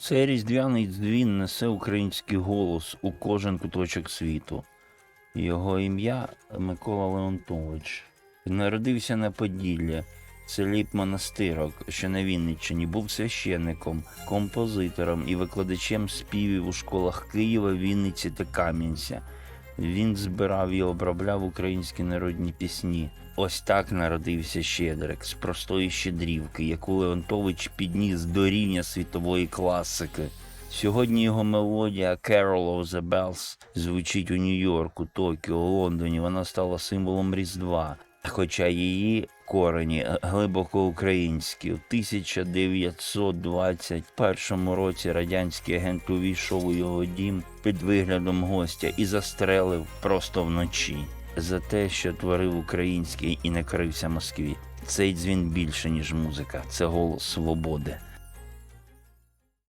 Цей різдвяний дзвін несе український голос у кожен куточок світу. Його ім'я Микола Леонтович. Народився на Поділлі, селіп селі Монастирок, що на Вінниччині, був священником, композитором і викладачем співів у школах Києва, Вінниці та Кам'янця. Він збирав і обробляв українські народні пісні. Ось так народився Щедрик з простої щедрівки, яку Леонтович підніс до рівня світової класики. Сьогодні його мелодія Carol of the Bells звучить у Нью-Йорку, Токіо, Лондоні. Вона стала символом Різдва. Хоча її корені глибоко українські. У 1921 році радянський агент увійшов у його дім під виглядом гостя і застрелив просто вночі за те, що творив український і не крився Москві. Цей дзвін більше, ніж музика, це голос свободи.